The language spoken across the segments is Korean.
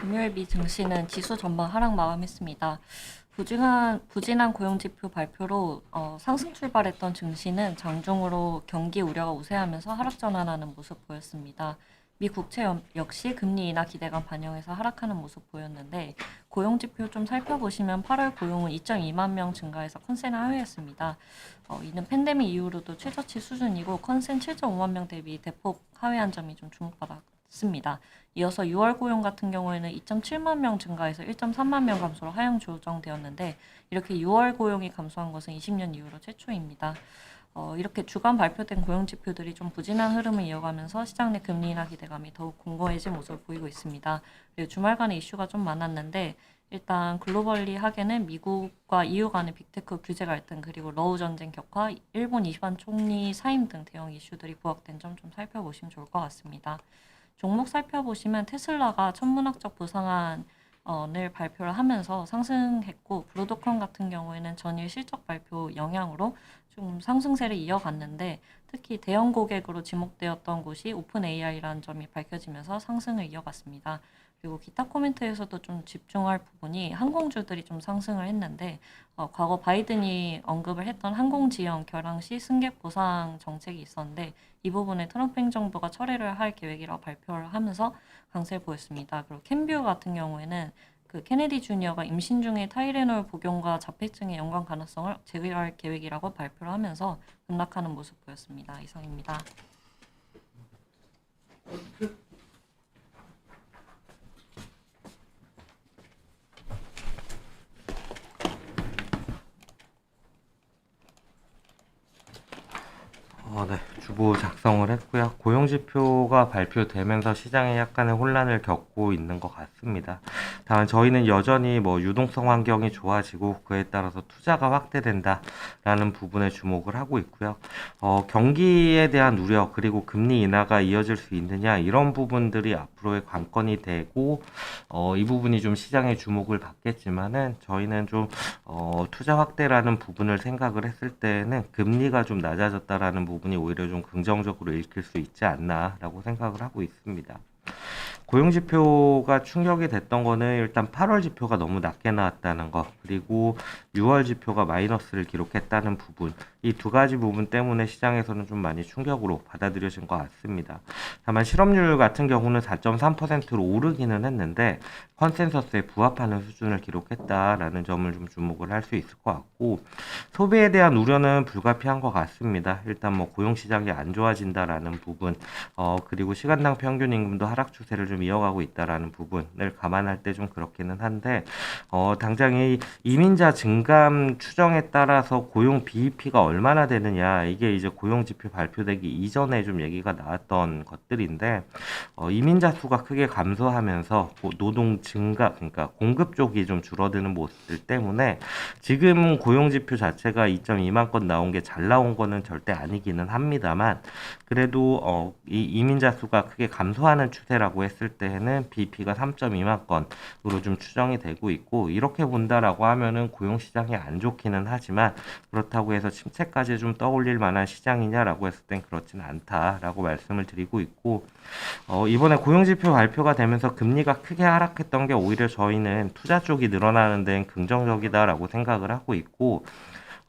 금요일 미 증시는 지수 전반 하락 마감했습니다. 부진한, 부진한 고용지표 발표로 어, 상승 출발했던 증시는 장중으로 경기 우려가 우세하면서 하락 전환하는 모습 보였습니다. 미 국채 연- 역시 금리 인하 기대감 반영해서 하락하는 모습 보였는데 고용 지표 좀 살펴보시면 8월 고용은 2.2만 명 증가해서 컨센을 하회했습니다. 어, 이는 팬데믹 이후로도 최저치 수준이고 컨센 7.5만 명 대비 대폭 하회한 점이 좀 주목받았 습니다. 이어서 6월 고용 같은 경우에는 2.7만 명 증가해서 1.3만 명 감소로 하향 조정되었는데 이렇게 6월 고용이 감소한 것은 20년 이후로 최초입니다. 어, 이렇게 주간 발표된 고용 지표들이 좀 부진한 흐름을 이어가면서 시장 내 금리 인하 기대감이 더욱 공고해진 모습을 보이고 있습니다. 그리고 주말간에 이슈가 좀 많았는데 일단 글로벌리 하게는 미국과 EU 간의 빅테크 규제 갈등 그리고 러우 전쟁 격화, 일본 이반 총리 사임 등 대형 이슈들이 부각된 점 좀 살펴보시면 좋을 것 같습니다. 종목 살펴보시면 테슬라가 천문학적 부상한을 발표를 하면서 상승했고 브로드컴 같은 경우에는 전일 실적 발표 영향으로 좀 상승세를 이어갔는데 특히 대형 고객으로 지목되었던 곳이 오픈 AI라는 점이 밝혀지면서 상승을 이어갔습니다. 그리고 기타 코멘트에서도 좀 집중할 부분이 항공주들이 좀 상승을 했는데 어, 과거 바이든이 언급을 했던 항공 지형 결항 시 승객 보상 정책이 있었는데 이 부분에 트럼프 행정부가 철회를 할 계획이라고 발표를 하면서 강세를 보였습니다. 그리고 캔뷰 같은 경우에는 그 케네디 주니어가 임신 중에 타이레놀 복용과 자폐증의 연관 가능성을 제거할 계획이라고 발표를 하면서 급락하는 모습 보였습니다. 이상입니다. 어, 네. 주보 작성을 했고요. 고용 지표가 발표되면서 시장에 약간의 혼란을 겪고 있는 것 같습니다. 다만 저희는 여전히 뭐 유동성 환경이 좋아지고 그에 따라서 투자가 확대된다라는 부분에 주목을 하고 있고요. 어, 경기에 대한 우려 그리고 금리 인하가 이어질 수 있느냐 이런 부분들이 앞으로의 관건이 되고 어, 이 부분이 좀 시장의 주목을 받겠지만은 저희는 좀 어, 투자 확대라는 부분을 생각을 했을 때는 금리가 좀 낮아졌다라는 부분이 오히려 좀 긍정적으로 읽힐 수 있지 않나라고 생각을 하고 있습니다. 고용 지표가 충격이 됐던 거는 일단 8월 지표가 너무 낮게 나왔다는 거, 그리고 6월 지표가 마이너스를 기록했다는 부분, 이 두 가지 부분 때문에 시장에서는 좀 많이 충격으로 받아들여진 것 같습니다. 다만 실업률 같은 경우는 4.3%로 오르기는 했는데 컨센서스에 부합하는 수준을 기록했다라는 점을 좀 주목을 할 수 있을 것 같고 소비에 대한 우려는 불가피한 것 같습니다. 일단 뭐 고용 시장이 안 좋아진다라는 부분, 어 그리고 시간당 평균 임금도 하락 추세를 좀 이어가고 있다라는 부분을 감안할 때 좀 그렇기는 한데 어 당장 이 이민자 증감 추정에 따라서 고용 BEP가 얼마나 되느냐 이게 이제 고용 지표 발표되기 이전에 좀 얘기가 나왔던 것들인데 어 이민자 수가 크게 감소하면서 고- 노동 증가 그러니까 공급 쪽이 좀 줄어드는 모습들 때문에 지금 고용 지표 자체가 2.2만 건 나온 게 잘 나온 거는 절대 아니기는 합니다만 그래도 어, 이 이민자 수가 크게 감소하는 추세라고 했을 때에는 BP가 3.2만 건으로 좀 추정이 되고 있고 이렇게 본다라고 하면은 고용 시 장이 안 좋기는 하지만 그렇다고 해서 침체까지 좀 떠올릴 만한 시장이냐라고 했을 땐 그렇지는 않다라고 말씀을 드리고 있고 어, 이번에 고용 지표 발표가 되면서 금리가 크게 하락했던 게 오히려 저희는 투자 쪽이 늘어나는 데는 긍정적이다라고 생각을 하고 있고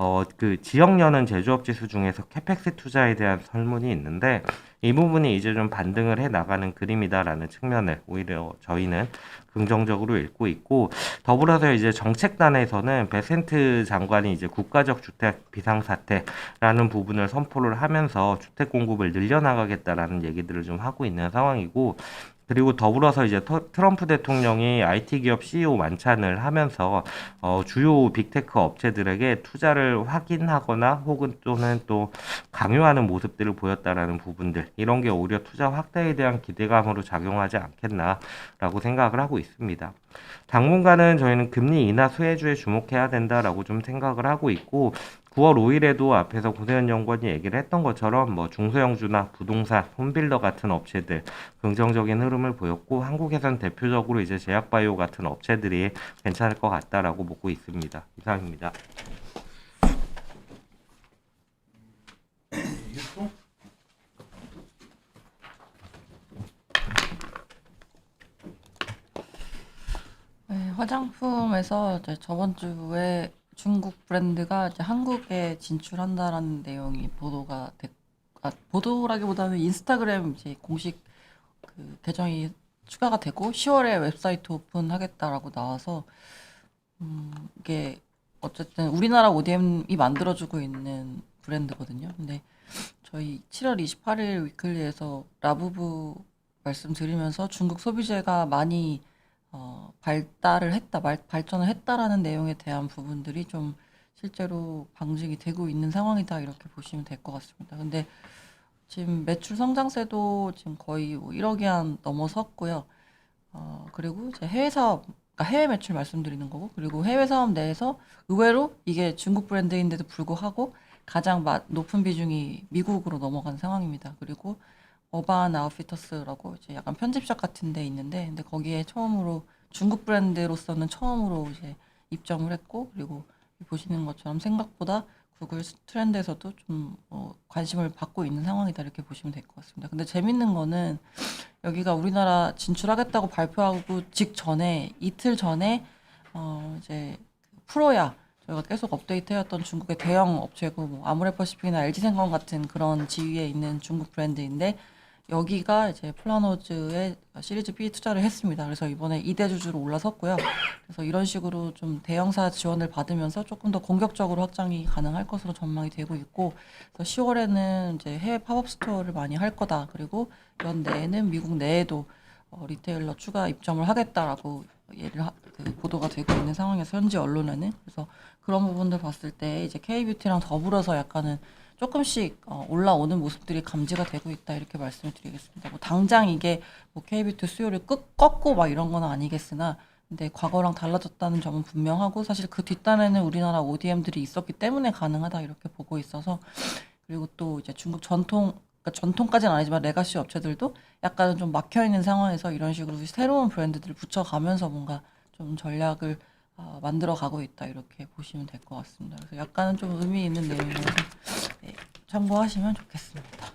어, 그 지역연은 제조업 지수 중에서 캐펙스 투자에 대한 설문이 있는데 이 부분이 이제 좀 반등을 해 나가는 그림이다라는 측면을 오히려 저희는 긍정적으로 읽고 있고 더불어서 이제 정책단에서는 베센트 장관이 이제 국가적 주택 비상사태라는 부분을 선포를 하면서 주택 공급을 늘려나가겠다라는 얘기들을 좀 하고 있는 상황이고 그리고 더불어서 이제 터- 트럼프 대통령이 IT 기업 CEO 만찬을 하면서 어, 주요 빅테크 업체들에게 투자를 확인하거나 혹은 또는 또 강요하는 모습들을 보였다라는 부분들 이런 게 오히려 투자 확대에 대한 기대감으로 작용하지 않겠나라고 생각을 하고 있습니다. 당분간은 저희는 금리 인하 수혜주에 주목해야 된다라고 좀 생각을 하고 있고 9월 5일에도 앞에서 고세현 연구원이 얘기를 했던 것처럼 뭐 중소형주나 부동산, 홈빌더 같은 업체들 긍정적인 흐름을 보였고 한국에선 대표적으로 이제 제약바이오 같은 업체들이 괜찮을 것 같다라고 보고 있습니다. 이상입니다. 화장품에서 이제 저번 주에 중국 브랜드가 이제 한국에 진출한다라는 내용이 보도가 됐, 아, 보도라기보다는 인스타그램 이제 공식 그 계정이 추가가 되고 10월에 웹사이트 오픈하겠다라고 나와서 음, 이게 어쨌든 우리나라 ODM이 만들어주고 있는 브랜드거든요. 근데 저희 7월 28일 위클리에서 라부부 말씀드리면서 중국 소비재가 많이 어, 발달을 했다, 말, 발전을 했다라는 내용에 대한 부분들이 좀 실제로 방직이 되고 있는 상황이다 이렇게 보시면 될 것 같습니다. 근데 지금 매출 성장세도 지금 거의 뭐 1억이 한 넘어섰고요. 어, 그리고 이제 해외 사업, 그러니까 해외 매출 말씀드리는 거고, 그리고 해외 사업 내에서 의외로 이게 중국 브랜드인데도 불구하고 가장 마- 높은 비중이 미국으로 넘어간 상황입니다. 그리고 어반 아웃피터스라고 이제 약간 편집샵 같은 데 있는데, 근데 거기에 처음으로 중국 브랜드로서는 처음으로 이제 입점을 했고, 그리고 보시는 것처럼 생각보다 구글 트렌드에서도 좀 어, 관심을 받고 있는 상황이다 이렇게 보시면 될 것 같습니다. 근데 재밌는 거는 여기가 우리나라 진출하겠다고 발표하고 직전에 이틀 전에 어 이제 프로야 저희가 계속 업데이트해왔던 중국의 대형 업체고 뭐 아모레퍼시픽이나 LG생명 같은 그런 지위에 있는 중국 브랜드인데 여기가 이제 플라노즈의 시리즈 B 투자를 했습니다. 그래서 이번에 2대 주주로 올라섰고요. 그래서 이런 식으로 좀 대형사 지원을 받으면서 조금 더 공격적으로 확장이 가능할 것으로 전망이 되고 있고, 그래서 10월에는 이제 해외 팝업 스토어를 많이 할 거다. 그리고 연 내에는 미국 내에도 어, 리테일러 추가 입점을 하겠다라고 예를 하, 그 보도가 되고 있는 상황에서 현지 언론에는 그래서 그런 부분들 봤을 때 이제 K뷰티랑 더불어서 약간은 조금씩 어, 올라오는 모습들이 감지가 되고 있다 이렇게 말씀을 드리겠습니다. 뭐 당장 이게 뭐 K뷰티 수요를 끄, 꺾고 막 이런 건 아니겠으나 근데 과거랑 달라졌다는 점은 분명하고 사실 그 뒷단에는 우리나라 ODM들이 있었기 때문에 가능하다 이렇게 보고 있어서 그리고 또 이제 중국 전통 그러니까 전통까지는 아니지만 레가시 업체들도 약간은 좀 막혀 있는 상황에서 이런 식으로 새로운 브랜드들을 붙여가면서 뭔가 좀 전략을 어, 만들어 가고 있다 이렇게 보시면 될 것 같습니다. 그래서 약간은 좀 의미 있는 내용이라서 네, 참고하시면 좋겠습니다.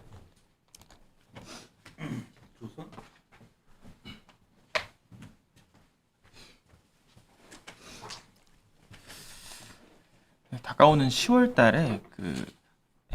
네, 다가오는 10월 달에 그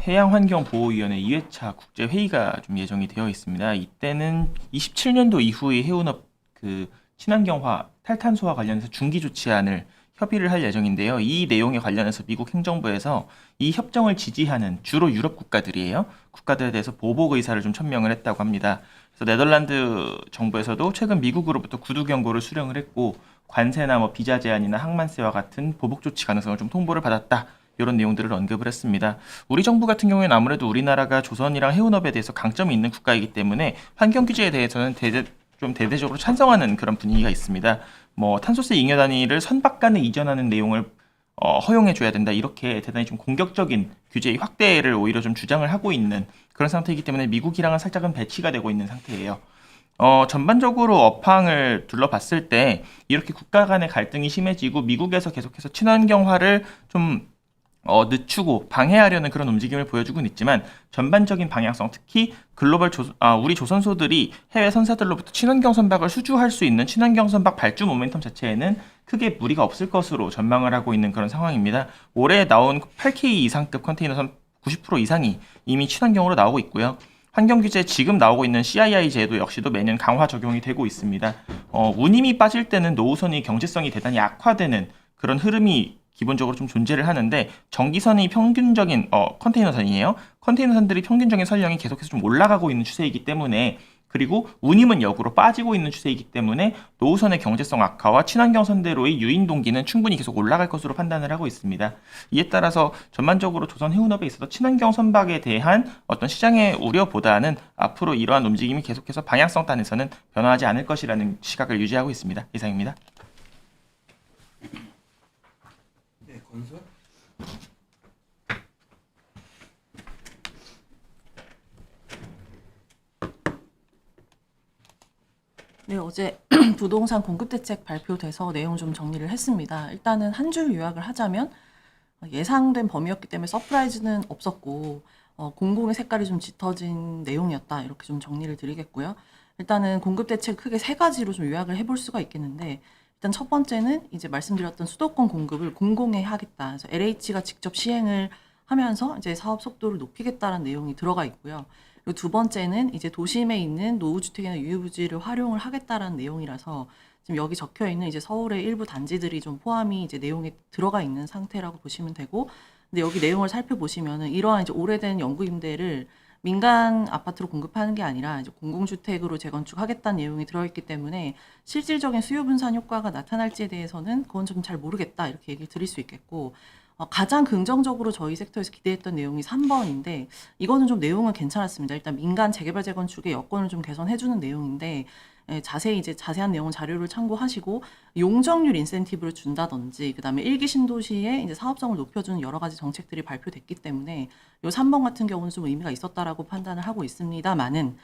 해양환경보호위원회 2회차 국제회의가 좀 예정이 되어 있습니다. 이때는 27년도 이후의 해운업 그 친환경화, 탈탄소화 관련해서 중기 조치안을 협의를 할 예정인데요. 이 내용에 관련해서 미국 행정부에서 이 협정을 지지하는 주로 유럽 국가들이에요. 국가들에 대해서 보복 의사를 좀 천명을 했다고 합니다. 그래서 네덜란드 정부에서도 최근 미국으로부터 구두 경고를 수령을 했고 관세나 뭐 비자 제한이나 항만세와 같은 보복 조치 가능성을 좀 통보를 받았다. 이런 내용들을 언급을 했습니다. 우리 정부 같은 경우에는 아무래도 우리나라가 조선이랑 해운업에 대해서 강점이 있는 국가이기 때문에 환경 규제에 대해서는 대대, 좀 대대적으로 찬성하는 그런 분위기가 있습니다. 뭐 탄소세 잉여 단위를 선박 간에 이전하는 내용을 어, 허용해 줘야 된다 이렇게 대단히 좀 공격적인 규제의 확대를 오히려 좀 주장을 하고 있는 그런 상태이기 때문에 미국이랑은 살짝은 배치가 되고 있는 상태예요. 어, 전반적으로 업황을 둘러봤을 때 이렇게 국가 간의 갈등이 심해지고 미국에서 계속해서 친환경화를 좀 어, 늦추고 방해하려는 그런 움직임을 보여주고는 있지만 전반적인 방향성, 특히 글로벌 조, 아, 우리 조선소들이 해외 선사들로부터 친환경 선박을 수주할 수 있는 친환경 선박 발주 모멘텀 자체에는 크게 무리가 없을 것으로 전망을 하고 있는 그런 상황입니다. 올해 나온 8K 이상급 컨테이너 선 90% 이상이 이미 친환경으로 나오고 있고요. 환경 규제 지금 나오고 있는 CII 제도 역시도 매년 강화 적용이 되고 있습니다. 어, 운임이 빠질 때는 노후선이 경제성이 대단히 악화되는 그런 흐름이 기본적으로 좀 존재를 하는데 전기선이 평균적인 어, 컨테이너선이에요. 컨테이너선들이 평균적인 선량이 계속해서 좀 올라가고 있는 추세이기 때문에 그리고 운임은 역으로 빠지고 있는 추세이기 때문에 노후선의 경제성 악화와 친환경 선대로의 유인 동기는 충분히 계속 올라갈 것으로 판단을 하고 있습니다. 이에 따라서 전반적으로 조선 해운업에 있어서 친환경 선박에 대한 어떤 시장의 우려보다는 앞으로 이러한 움직임이 계속해서 방향성 단에서는 변화하지 않을 것이라는 시각을 유지하고 있습니다. 이상입니다. 네, 건설? 네, 어제 부동산 공급 대책 발표돼서 내용 좀 정리를 했습니다. 일단은 한 줄 요약을 하자면 어, 예상된 범위였기 때문에 서프라이즈는 없었고 어, 공공의 색깔이 좀 짙어진 내용이었다 이렇게 좀 정리를 드리겠고요. 일단은 공급 대책 크게 세 가지로 좀 요약을 해볼 수가 있겠는데 일단 첫 번째는 이제 말씀드렸던 수도권 공급을 공공에 하겠다. 그래서 LH가 직접 시행을 하면서 이제 사업 속도를 높이겠다는 내용이 들어가 있고요. 그리고 두 번째는 이제 도심에 있는 노후주택이나 유휴부지를 활용을 하겠다라는 내용이라서 지금 여기 적혀 있는 이제 서울의 일부 단지들이 좀 포함이 이제 내용에 들어가 있는 상태라고 보시면 되고, 근데 여기 내용을 살펴보시면은 이러한 이제 오래된 영구 임대를 민간 아파트로 공급하는 게 아니라 이제 공공주택으로 재건축하겠다는 내용이 들어있기 때문에 실질적인 수요 분산 효과가 나타날지에 대해서는 그건 좀 잘 모르겠다 이렇게 얘기를 드릴 수 있겠고 어, 가장 긍정적으로 저희 섹터에서 기대했던 내용이 3번인데 이거는 좀 내용은 괜찮았습니다. 일단 민간 재개발 재건축의 여건을 좀 개선해주는 내용인데 예, 자세히 이제 자세한 내용 자료를 참고하시고 용적률 인센티브를 준다든지 그다음에 일기 신도시의 이제 사업성을 높여주는 여러 가지 정책들이 발표됐기 때문에 요 3번 같은 경우는 좀 의미가 있었다라고 판단을 하고 있습니다만은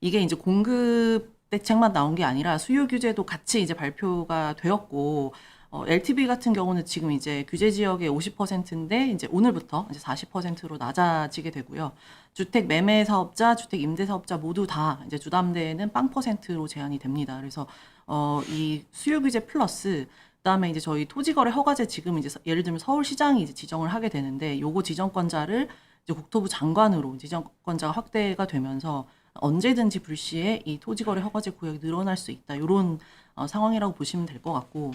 이게 이제 공급 대책만 나온 게 아니라 수요 규제도 같이 이제 발표가 되었고 어, LTV 같은 경우는 지금 이제 규제 지역의 50%인데 이제 오늘부터 이제 40%로 낮아지게 되고요. 주택 매매 사업자, 주택 임대 사업자 모두 다 이제 주담대는 빵 퍼센트로 제한이 됩니다. 그래서 어, 이 수요 규제 플러스 그다음에 이제 저희 토지거래 허가제 지금 이제 서- 예를 들면 서울시장이 이제 지정을 하게 되는데 요거 지정권자를 이제 국토부 장관으로 지정권자가 확대가 되면서 언제든지 불시에 이 토지거래 허가제 구역이 늘어날 수 있다. 이런 어, 상황이라고 보시면 될 것 같고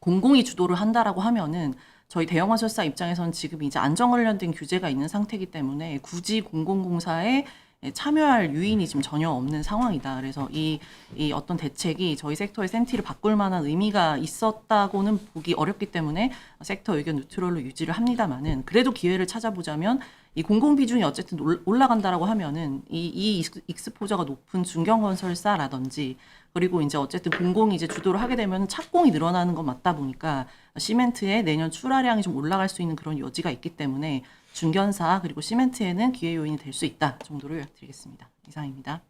공공이 주도를 한다라고 하면은 저희 대형 건설사 입장에서는 지금 이제 안전 관련된 규제가 있는 상태이기 때문에 굳이 공공공사에 참여할 유인이 지금 전혀 없는 상황이다. 그래서 이, 이 어떤 대책이 저희 섹터의 센티를 바꿀 만한 의미가 있었다고는 보기 어렵기 때문에 섹터 의견 뉴트럴로 유지를 합니다만은 그래도 기회를 찾아보자면 이 공공 비중이 어쨌든 올- 올라간다라고 하면은 이, 이 익스- 익스포저가 높은 중견 건설사라든지 그리고 이제 어쨌든 공공이 이제 주도를 하게 되면 착공이 늘어나는 건 맞다 보니까 시멘트의 내년 출하량이 좀 올라갈 수 있는 그런 여지가 있기 때문에 중견사 그리고 시멘트에는 기회 요인이 될 수 있다 정도로 요약드리겠습니다. 이상입니다.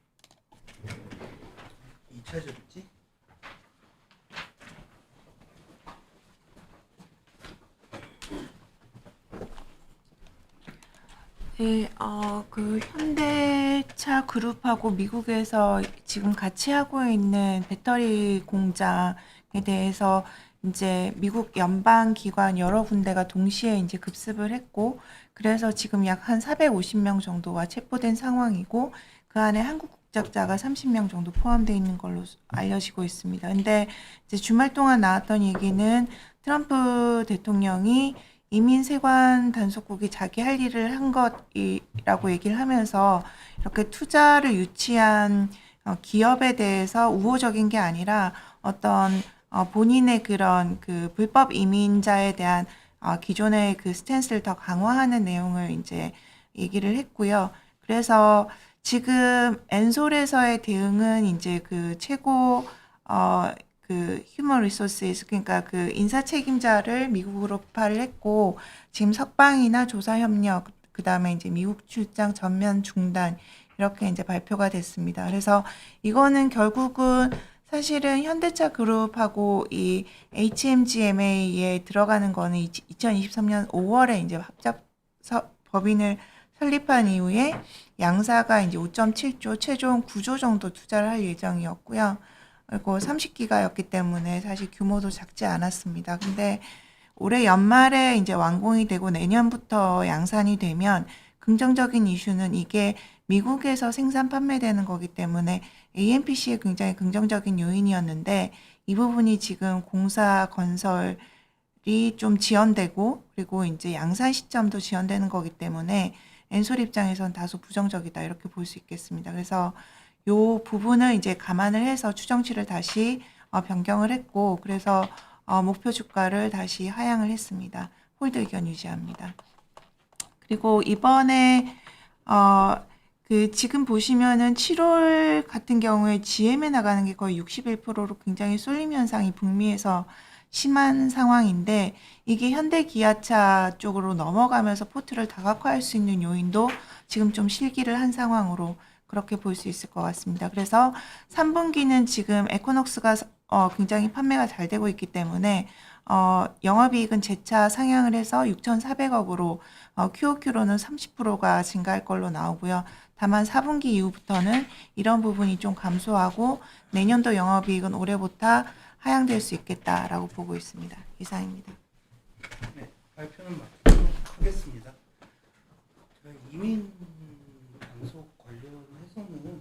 2차적이지? 네, 어, 그 현대차 그룹하고 미국에서 지금 같이 하고 있는 배터리 공장에 대해서 이제 미국 연방 기관 여러 군데가 동시에 이제 급습을 했고, 그래서 지금 약 한 450명 정도가 체포된 상황이고, 그 안에 한국 국적자가 30명 정도 포함되어 있는 걸로 알려지고 있습니다. 근데 이제 주말 동안 나왔던 얘기는 트럼프 대통령이 이민 세관 단속국이 자기 할 일을 한 것이라고 얘기를 하면서 이렇게 투자를 유치한 어, 기업에 대해서 우호적인 게 아니라 어떤 어, 본인의 그런 그 불법 이민자에 대한 어, 기존의 그 스탠스를 더 강화하는 내용을 이제 얘기를 했고요. 그래서 지금 엔솔에서의 대응은 이제 그 최고 어, 그 휴먼 리소스에서 그러니까 그 인사 책임자를 미국으로 파를 했고 지금 석방이나 조사 협력 그다음에 이제 미국 출장 전면 중단 이렇게 이제 발표가 됐습니다. 그래서 이거는 결국은 사실은 현대차 그룹하고 이 HMGMA에 들어가는 거는 2023년 5월에 이제 합작 서- 법인을 설립한 이후에 양사가 이제 5.7조 최종 9조 정도 투자를 할 예정이었고요. 그리고 30기가였기 때문에 사실 규모도 작지 않았습니다. 근데 올해 연말에 이제 완공이 되고 내년부터 양산이 되면 긍정적인 이슈는 이게 미국에서 생산 판매되는 거기 때문에 AMPC에 굉장히 긍정적인 요인이었는데 이 부분이 지금 공사 건설이 좀 지연되고 그리고 이제 양산 시점도 지연되는 거기 때문에 엔솔 입장에선 다소 부정적이다 이렇게 볼 수 있겠습니다. 그래서 요 부분을 이제 감안을 해서 추정치를 다시 어, 변경을 했고 그래서 어, 목표 주가를 다시 하향을 했습니다. 홀드 의견 유지합니다. 그리고 이번에 어, 그 지금 보시면은 7월 같은 경우에 GM에 나가는 게 거의 61%로 굉장히 쏠림 현상이 북미에서 심한 상황인데 이게 현대 기아차 쪽으로 넘어가면서 포트를 다각화할 수 있는 요인도 지금 좀 실기를 한 상황으로 그렇게 볼 수 있을 것 같습니다. 그래서 3분기는 지금 에코녹스가 어, 굉장히 판매가 잘 되고 있기 때문에 어, 영업이익은 재차 상향을 해서 6,400억으로 어, QOQ로는 30%가 증가할 걸로 나오고요. 다만 4분기 이후부터는 이런 부분이 좀 감소하고 내년도 영업이익은 올해부터 하향될 수 있겠다라고 보고 있습니다. 이상입니다. 네, 발표는 마치도록 하겠습니다. 이민 방송 como